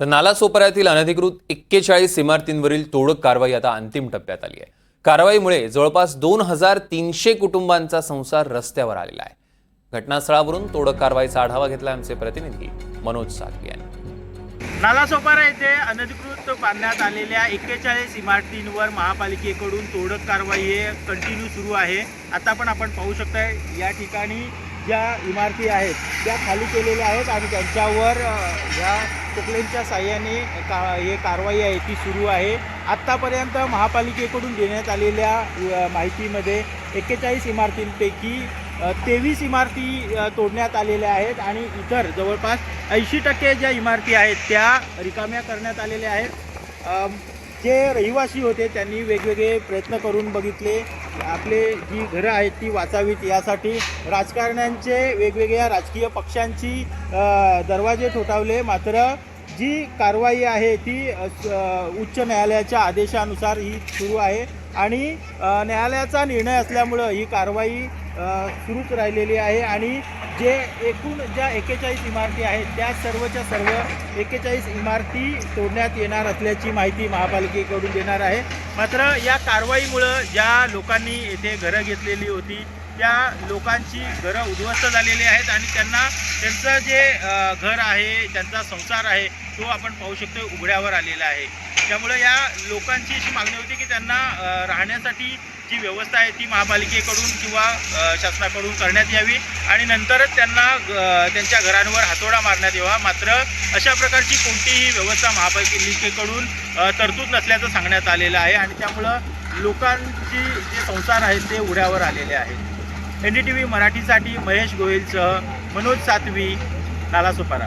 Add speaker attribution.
Speaker 1: तर नालासोपाऱ्यातील अनधिकृत एक्केचाळीस इमारतींवरील तोडक कारवाई आता अंतिम टप्प्यात आली आहे. कारवाईमुळे जवळपास दोन हजार तीनशे कुटुंबांचा संसार रस्त्यावर आलेला आहे. घटनास्थळावरून तोडक कारवाईचा आढावा घेतला आमचे प्रतिनिधी मनोज सातवी यांनी.
Speaker 2: नालासोपारा येथे अनधिकृत बांधण्यात आलेल्या एक्केचाळीस इमारतींवर महापालिकेकडून तोडक कारवाई हे कंटिन्यू सुरू आहे. आता पण आपण पाहू शकता या ठिकाणी ज्या इमारती आहेत त्या खाली केलेल्या आहेत आणि त्यांच्यावर ह्या या पोकलेनच्या साह्याने का हे कारवाई आहे ती सुरू आहे. आत्तापर्यंत महापालिकेकडून देण्यात आलेल्या माहितीमध्ये एक्केचाळीस इमारतींपैकी तेवीस इमारती तोडण्यात आलेल्या आहेत आणि इतर जवळपास ऐंशी टक्के ज्या इमारती आहेत त्या रिकाम्या करण्यात आलेल्या आहेत. जे रहिवासी होते त्यांनी वेगवेगळे प्रयत्न करून बघितले. आपले जी घरं आहेत ती वाचावीत. यासाठी राजकारण्यांचे वेगवेगळ्या राजकीय पक्षांची दरवाजे ठोठावले. मात्र जी कारवाई आहे ती उच्च न्यायालयाच्या आदेशानुसार ही सुरू आहे. आणि न्यायालयाचा निर्णय असल्यामुळं ही कारवाई सुरूच राहिलेली आहे आणि जे एकूण ज्या एक्केचाळीस इमारती आहेत त्या सर्वच्या सर्व एक्केचाळीस इमारती तोडण्यात येणार असल्याची माहिती महापालिकेकडून देणार आहे. मात्र या कारवाईमुळं ज्या लोकांनी येथे घरं घेतलेली होती त्या लोकांची घरं उद्ध्वस्त झालेली आहेत आणि त्यांना त्यांचं जे घर आहे त्यांचा संसार आहे तो आपण पाहू शकतो उघड्यावर आलेला आहे. त्यामुळे या लोकांची अशी मागणी होती की त्यांना राहण्यासाठी जी व्यवस्था आहे ती महापालिकेकडून किंवा शासनाकडून करण्यात यावी आणि नंतरच त्यांना त्यांच्या घरांवर हातोडा मारण्यात यावा. मात्र अशा प्रकारची कोणतीही व्यवस्था महापालिकेकडून तरतूद नसल्याचं सांगण्यात आलेलं आहे आणि त्यामुळं लोकांची जे संसार आहेत ते उघड्यावर आलेले आहेत. एन डी टी व्ही मराठीसाठी महेश गोयलसह मनोज सातवी नालासोपारा.